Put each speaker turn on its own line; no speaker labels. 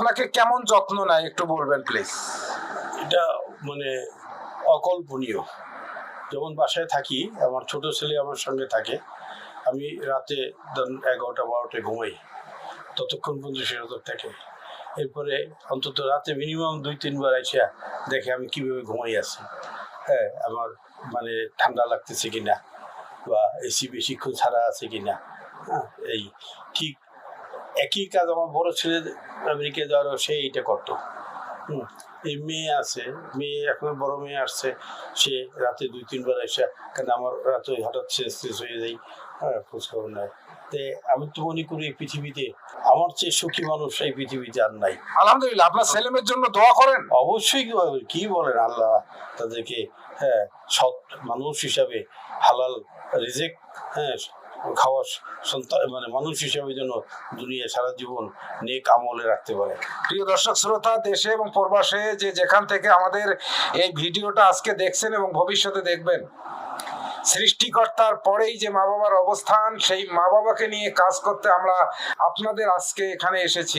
আপনাকে কেমন যত্ন নেয় একটু বলবেন প্লিজ
এটা মানে অকল্পনীয়। যেমন বাসায় থাকি, আমার ছোট ছেলে আমার সঙ্গে থাকে, আমি রাতে এগারোটা, বারোটায় ঘুমাই, ততক্ষণ পর্যন্ত সে নজর থাকে এরপরে অন্তত রাতে মিনিমাম দুই, তিনবার এসে দেখে আমি কীভাবে ঘুমাই আছি। হ্যাঁ আমার মানে ঠান্ডা লাগতেছে কিনা, বা এসি বেশিক্ষণ ছাড়া আছে কিনা হ্যাঁ এই ঠিক একই কাজ আমার বড় ছেলে আমেরিকা যাওয়ারও সে এইটা করতো। হুম এই মেয়ে আছে মেয়ে এখন বড় মেয়ে আসছে সে রাতে দুই তিনবার এসে কারণ আমার রাতে হঠাৎ শেষ শেষ হয়ে যাই হ্যাঁ খোঁজখবর নেয়। তে আমি তো মনে করি এই পৃথিবীতে আমার চেয়ে সুখী মানুষ এই পৃথিবীতে আর নাই।
আলহামদুলিল্লাহ আপনার ছেলেমেয়ের জন্য দোয়া করেন।
অবশ্যই কি- কি বলেন আল্লাহ তাদেরকে হ্যাঁ সৎ মানুষ হিসাবে হালাল রিজেক হ্যাঁ খাওয়া সন্তান মানে মানুষ হিসেবে যেন দুনিয়া, সারা জীবন নেক আমলে রাখতে পারে।
প্রিয় দর্শক, শ্রোতা, দেশে এবং প্রবাসে যে যেখান থেকে আমাদের এই ভিডিওটা আজকে দেখছেন এবং ভবিষ্যতে দেখবেন, সৃষ্টিকর্তার পরেই যে মা বাবার অবস্থান, সেই মা বাবাকে নিয়ে কাজ করতে আমরা আপনাদের আজকে এখানে এসেছি।